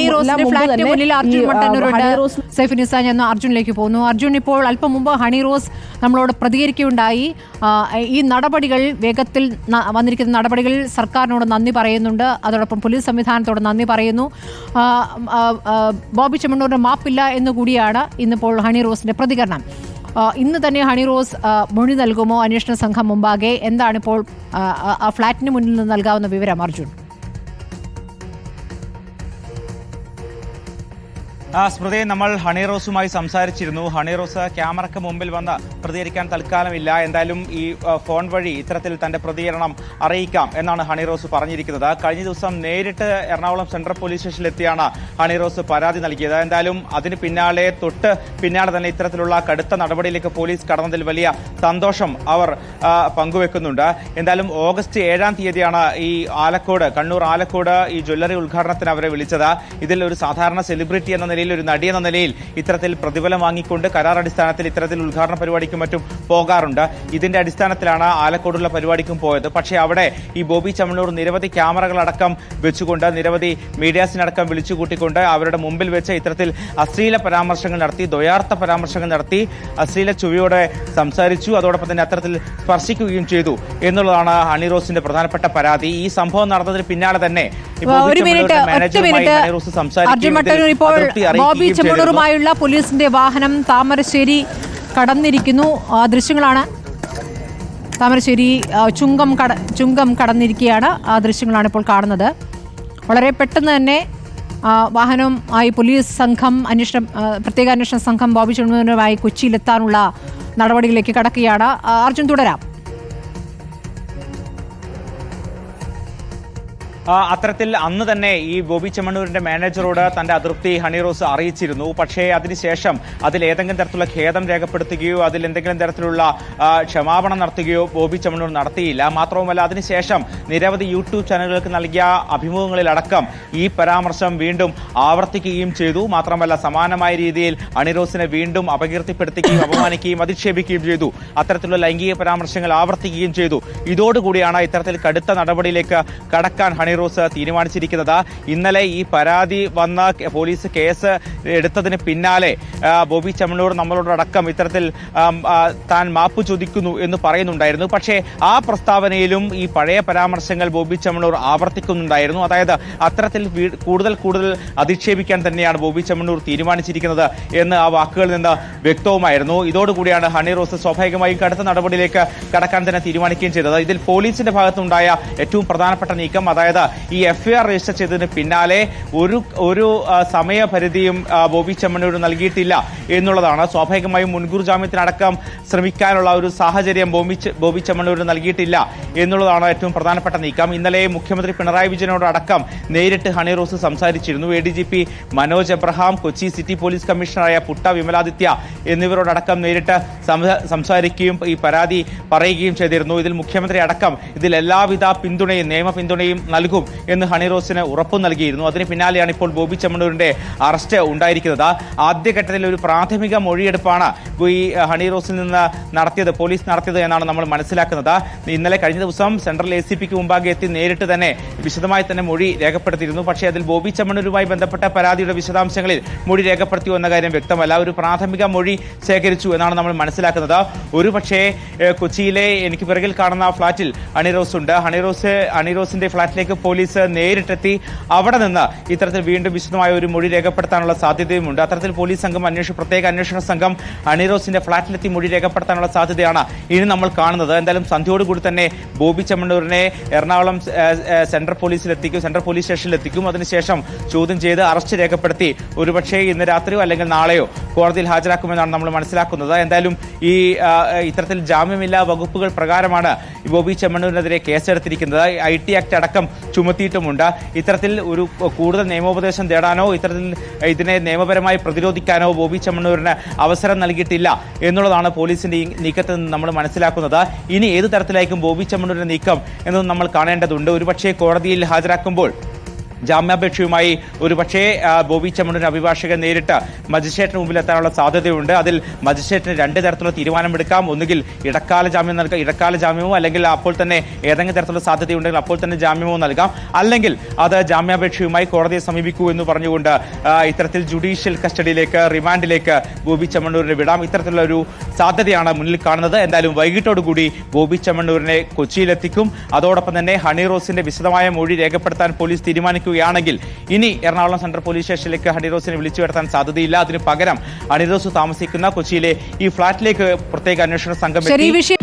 Honey റോസിന്റെ ഫ്ലാറ്റിന് മുന്നിൽ Arjun Saif Nissan എന്ന അർജുനിലേക്ക് പോകുന്നു. അർജുൻ ഇപ്പോൾ അല്പം മുമ്പ് ഹണി റോസ് നമ്മളോട് പ്രതികരിക്കുകയുണ്ടായി. ഈ നടപടികൾ വേഗത്തിൽ വന്നിരിക്കുന്ന നടപടികൾ സർക്കാരിനോട് നന്ദി പറയുന്നുണ്ട്. അതോടൊപ്പം പോലീസ് സംവിധാനത്തോട് നന്ദി പറയുന്നു. ബോബി ചെമ്മണ്ണൂരിന് മാപ്പില്ല എന്ന് കൂടിയാണ് ഇന്നിപ്പോൾ ഹണി റോസിന്റെ പ്രതികരണം. ഇന്ന് തന്നെ ഹണി റോസ് മൊഴി നൽകുമോ? അന്വേഷണ സംഘം മുമ്പാകെ. എന്താണ് ഇപ്പോൾ ആ, ആ ഫ്ളാറ്റിന് മുന്നിൽ നിന്ന് നൽകാവുന്ന വിവരം അർജുൻ? സ്മൃതി നമ്മൾ ഹണി റോസുമായി സംസാരിച്ചിരുന്നു. ഹണി റോസ് ക്യാമറയ്ക്ക് മുമ്പിൽ വന്ന് പ്രതികരിക്കാൻ തൽക്കാലമില്ല. എന്തായാലും ഈ ഫോൺ വഴി ഇത്തരത്തിൽ തന്റെ പ്രതികരണം അറിയിക്കാം എന്നാണ് ഹണി റോസ് പറഞ്ഞിരിക്കുന്നത്. കഴിഞ്ഞ ദിവസം നേരിട്ട് എറണാകുളം സെൻട്രൽ പോലീസ് സ്റ്റേഷനിലെത്തിയാണ് ഹണി റോസ് പരാതി നൽകിയത്. എന്തായാലും അതിന് പിന്നാലെ തൊട്ട് പിന്നാലെ തന്നെ ഇത്തരത്തിലുള്ള കടുത്ത നടപടിയിലേക്ക് പോലീസ് കടന്നതിൽ വലിയ സന്തോഷം അവർ പങ്കുവെക്കുന്നുണ്ട്. എന്തായാലും ഓഗസ്റ്റ് ഏഴാം തീയതിയാണ് ഈ ആലക്കോട് കണ്ണൂർ ആലക്കോട് ഈ ജ്വല്ലറി ഉദ്ഘാടനത്തിന് അവരെ വിളിച്ചത്. ഇതിൽ ഒരു സാധാരണ സെലിബ്രിറ്റി എന്ന നിലയിൽ ഒരു നടി എന്ന നിലയിൽ ഇത്തരത്തിൽ പ്രതിഫലം വാങ്ങിക്കൊണ്ട് കരാർ അടിസ്ഥാനത്തിൽ ഇത്തരത്തിൽ ഉദ്ഘാടന പരിപാടിക്കും മറ്റും പോകാറുണ്ട്. ഇതിന്റെ അടിസ്ഥാനത്തിലാണ് ആലക്കോടുള്ള പരിപാടിക്കും പോയത്. പക്ഷേ അവിടെ ഈ ബോബി ചമ്മണൂർ നിരവധി ക്യാമറകളടക്കം വെച്ചുകൊണ്ട് നിരവധി മീഡിയാസിനടക്കം വിളിച്ചു കൂട്ടിക്കൊണ്ട് അവരുടെ മുമ്പിൽ വെച്ച് ഇത്തരത്തിൽ അശ്ലീല പരാമർശങ്ങൾ നടത്തി ദ്വയാർത്ഥ പരാമർശങ്ങൾ നടത്തി അശ്ലീല ചുവയോടെ സംസാരിച്ചു. അതോടൊപ്പം തന്നെ അത്തരത്തിൽ സ്പർശിക്കുകയും ചെയ്തു എന്നുള്ളതാണ് ഹണിറോസിന്റെ പ്രധാനപ്പെട്ട പരാതി. ഈ സംഭവം നടന്നതിന് പിന്നാലെ തന്നെ ഇപ്പോൾ ബോബി ചെമ്മണൂറുമായുള്ള പോലീസിന്റെ വാഹനം താമരശ്ശേരി കടന്നിരിക്കുന്നു. ആ ദൃശ്യങ്ങളാണ്. താമരശ്ശേരി ചുങ്കം കട ചുങ്കം കടന്നിരിക്കുകയാണ്. ആ ദൃശ്യങ്ങളാണ് ഇപ്പോൾ കാണുന്നത്. വളരെ പെട്ടെന്ന് തന്നെ വാഹനം ആയി പോലീസ് സംഘം അന്വേഷണം പ്രത്യേക അന്വേഷണ സംഘം ബോബി ചെമ്മണൂരുമായി കൊച്ചിയിലെത്താനുള്ള നടപടികളിലേക്ക് കടക്കുകയാണ്. അർജുൻ തുടരാം. അത്തരത്തിൽ അന്ന് തന്നെ ഈ ബോബി ചെമ്മണ്ണൂരിന്റെ മാനേജറോട് തന്റെ അതൃപ്തി ഹണി റോസ് അറിയിച്ചിരുന്നു. പക്ഷേ അതിനുശേഷം അതിൽ ഏതെങ്കിലും തരത്തിലുള്ള ഖേദം രേഖപ്പെടുത്തുകയോ അതിൽ എന്തെങ്കിലും തരത്തിലുള്ള ക്ഷമാപണം നടത്തുകയോ ബോബി ചെമ്മണ്ണൂർ നടത്തിയില്ല. മാത്രവുമല്ല അതിനുശേഷം നിരവധി യൂട്യൂബ് ചാനലുകൾക്ക് നൽകിയ അഭിമുഖങ്ങളിലടക്കം ഈ പരാമർശം വീണ്ടും ആവർത്തിക്കുകയും ചെയ്തു. മാത്രമല്ല സമാനമായ രീതിയിൽ അണിറോസിനെ വീണ്ടും അപകീർത്തിപ്പെടുത്തുകയും അപമാനിക്കുകയും അധിക്ഷേപിക്കുകയും ചെയ്തു. അത്തരത്തിലുള്ള ലൈംഗിക പരാമർശങ്ങൾ ആവർത്തിക്കുകയും ചെയ്തു. ഇതോടുകൂടിയാണ് ഇത്തരത്തിൽ കടുത്ത നടപടിയിലേക്ക് കടക്കാൻ ഹണിറോസ് തീരുമാനിച്ചിരിക്കുന്നത്. ഇന്നലെ ഈ പരാതി വന്ന പോലീസ് കേസ് എടുത്തതിന് പിന്നാലെ ബോബി ചെമ്മണ്ണൂർ നമ്മളോടടക്കം ഇത്തരത്തിൽ താൻ മാപ്പ് ചോദിക്കുന്നു എന്ന് പറയുന്നുണ്ടായിരുന്നു. പക്ഷേ ആ പ്രസ്താവനയിലും ഈ പഴയ പരാമർശങ്ങൾ ബോബി ചമ്മണൂർ ആവർത്തിക്കുന്നുണ്ടായിരുന്നു. അതായത് അത്തരത്തിൽ കൂടുതൽ കൂടുതൽ അധിക്ഷേപിക്കാൻ തന്നെയാണ് ബോബി ചമ്മണൂർ തീരുമാനിച്ചിരിക്കുന്നത് എന്ന് ആ വാക്കുകളിൽ നിന്ന് വ്യക്തവുമായിരുന്നു. ഇതോടുകൂടിയാണ് ഹണി റോസ് സ്വാഭാവികമായും കടുത്ത നടപടിയിലേക്ക് കടക്കാൻ തന്നെ തീരുമാനിക്കുകയും ചെയ്തത്. ഇതിൽ പോലീസിന്റെ ഭാഗത്തുണ്ടായ ഏറ്റവും പ്രധാനപ്പെട്ട നീക്കം അതായത് ഈ എഫ്ഐആർ രജിസ്റ്റർ ചെയ്തതിന് പിന്നാലെ ഒരു ഒരു സമയപരിധിയും ബോബി ചെമ്മണ്ണൂർ നൽകിയിട്ടില്ല എന്നുള്ളതാണ്. സ്വാഭാവികമായും മുൻകൂർ ജാമ്യത്തിനടക്കം ശ്രമിക്കാനുള്ള ഒരു സാഹചര്യം ബോബി ബോബി ചെമ്മണ്ണൂരിന് നൽകിയിട്ടില്ല എന്നുള്ളതാണ് ഏറ്റവും പ്രധാനപ്പെട്ട നീക്കം. ഇന്നലെ മുഖ്യമന്ത്രി പിണറായി വിജയനോടടക്കം നേരിട്ട് ഹണി റോസ് സംസാരിച്ചിരുന്നു. A D G P Manoj Abraham Kochi city police കമ്മീഷണറായ Putta Vimaladitya എന്നിവരോടടക്കം നേരിട്ട് സംസാരിക്കുകയും ഈ പരാതി പറയുകയും ചെയ്തിരുന്നു. ഇതിൽ മുഖ്യമന്ത്രി അടക്കം ഇതിൽ എല്ലാവിധ പിന്തുണയും നിയമ പിന്തുണയും നൽകും എന്ന് ഹണി റോസിന് ഉറപ്പു നൽകിയിരുന്നു. അതിന് പിന്നാലെയാണ് ഇപ്പോൾ ബോബി ചെമ്മണ്ണൂരിന്റെ അറസ്റ്റ് ഉണ്ടായിരിക്കുന്നത്. ആദ്യഘട്ടത്തിൽ ഒരു പ്രാഥമിക മൊഴിയെടുപ്പാണ് ഈ ഹണി റോസിൽ നിന്ന് നടത്തിയത് പോലീസ് നടത്തിയത് എന്നാണ് നമ്മൾ മനസ്സിലാക്കുന്നത്. ഇന്നലെ കഴിഞ്ഞ ദിവസം സെൻട്രൽ എ സി പിക്ക് മുമ്പാകെ എത്തി നേരിട്ട് തന്നെ വിശദമായി തന്നെ മൊഴി രേഖപ്പെടുത്തിയിരുന്നു. പക്ഷേ അതിൽ ബോബി ചെമ്മണ്ണൂരുമായി ബന്ധപ്പെട്ട പരാതിയുടെ വിശദാംശങ്ങളിൽ മൊഴി രേഖപ്പെടുത്തിയോ എന്ന കാര്യം വ്യക്തമല്ല. ഒരു പ്രാഥമിക മൊഴി ശേഖരിച്ചു എന്നാണ് നമ്മൾ മനസ്സിലാക്കുന്നത്. ഒരുപക്ഷേ കൊച്ചിയിലെ എനിക്ക് പിറകിൽ കാണുന്ന ഫ്ളാറ്റിൽ അണിറോസ് ഉണ്ട്. ഹണിറോസ് അണിറോസിന്റെ ഫ്ളാറ്റിലേക്ക് പോലീസ് നേരിട്ടെത്തി അവിടെ നിന്ന് ഇത്തരത്തിൽ വീണ്ടും വിശദമായ ഒരു മൊഴി രേഖപ്പെടുത്താനുള്ള സാധ്യതയുമുണ്ട്. അത്തരത്തിൽ പോലീസ് സംഘം അന്വേഷണ പ്രത്യേക അന്വേഷണ സംഘം അണിറോസിന്റെ ഫ്ളാറ്റിലെത്തി മൊഴി രേഖപ്പെടുത്താനുള്ള സാധ്യതയാണ് ഇനി നമ്മൾ കാണുന്നത്. എന്തായാലും സന്ധ്യയോടുകൂടി തന്നെ ബോബി ചെമ്മണ്ണൂരിനെ എറണാകുളം സെൻട്രൽ പോലീസിൽ പോലീസിലെത്തിക്കും സെൻട്രൽ പോലീസ് സ്റ്റേഷനിൽ എത്തിക്കും അതിനുശേഷം ചോദ്യം ചെയ്ത് അറസ്റ്റ് രേഖപ്പെടുത്തി ഒരുപക്ഷെ ഇന്ന് രാത്രിയോ അല്ലെങ്കിൽ നാളെയോ കോടതിയിൽ ഹാജരാക്കുമെന്നാണ് നമ്മൾ മനസ്സിലാക്കുന്നത്. എന്തായാലും ഈ ഇത്തരത്തിൽ ജാമ്യമില്ലാ വകുപ്പുകൾ പ്രകാരമാണ് ബോബി ചെമ്മണ്ണൂരിനെതിരെ കേസെടുത്തിരിക്കുന്നത്. ഐ ടി ആക്ട് അടക്കം ചുമത്തിയിട്ടുമുണ്ട്. ഇത്തരത്തിൽ ഒരു കൂടുതൽ നിയമോപദേശം തേടാനോ ഇത്തരത്തിൽ ഇതിനെ നിയമപരമായി പ്രതിരോധിക്കാനോ ബോബി ചെമ്മണ്ണൂരിന് അവസരം നൽകിയിട്ടില്ല എന്നുള്ളതാണ് പോലീസിന്റെ ഈ നീക്കത്തിൽ നിന്ന് നമ്മൾ മനസ്സിലാക്കുന്നത്. ഇനി ഏത് തരത്തിലായിരിക്കും ബോബി ചെമ്മണ്ണൂരിന്റെ നീക്കം എന്നത് നമ്മൾ കാണേണ്ടതുണ്ട്. ഒരുപക്ഷേ കോടതിയിൽ ഹാജരാക്കുമ്പോൾ ജാമ്യാപേക്ഷയുമായി ഒരുപക്ഷേ ബോബി ചെമ്മണ്ണൂരിന്റെ അഭിഭാഷകൻ നേരിട്ട് മജിസ്ട്രേറ്റിന് മുമ്പിൽ എത്താനുള്ള സാധ്യതയുണ്ട്. അതിൽ മജിസ്ട്രേറ്റിന് രണ്ട് തരത്തിലുള്ള തീരുമാനമെടുക്കാം. ഒന്നുകിൽ ഇടക്കാല ജാമ്യം നൽകാം ഇടക്കാല ജാമ്യമോ അല്ലെങ്കിൽ അപ്പോൾ തന്നെ ഏതെങ്കിലും തരത്തിലുള്ള സാധ്യതയുണ്ടെങ്കിൽ അപ്പോൾ തന്നെ ജാമ്യമോ നൽകാം. അല്ലെങ്കിൽ അത് ജാമ്യാപേക്ഷയുമായി കോടതിയെ സമീപിക്കൂ എന്ന് പറഞ്ഞുകൊണ്ട് ഇത്തരത്തിൽ ജുഡീഷ്യൽ കസ്റ്റഡിയിലേക്ക് റിമാൻഡിലേക്ക് ബോബി ചമ്മണ്ണൂരിനെ വിടാം. ഇത്തരത്തിലുള്ള ഒരു സാധ്യതയാണ് മുന്നിൽ കാണുന്നത്. എന്തായാലും വൈകിട്ടോടുകൂടി ബോബി ചമ്മണ്ണൂരിനെ കൊച്ചിയിലെത്തിക്കും. അതോടൊപ്പം തന്നെ ഹണി റോസിന്റെ വിശദമായ മൊഴി രേഖപ്പെടുത്താൻ പോലീസ് തീരുമാനിക്കുകയാണെങ്കിൽ ഇനി എറണാകുളം സെൻട്രൽ പോലീസ് സ്റ്റേഷനിലേക്ക് ഹണിറോസിനെ വിളിച്ചു വരുത്താൻ സാധ്യതയില്ല. അതിന് പകരം ഹണിറോസ് താമസിക്കുന്ന കൊച്ചിയിലെ ഈ ഫ്ളാറ്റിലേക്ക് പ്രത്യേക അന്വേഷണ സംഘം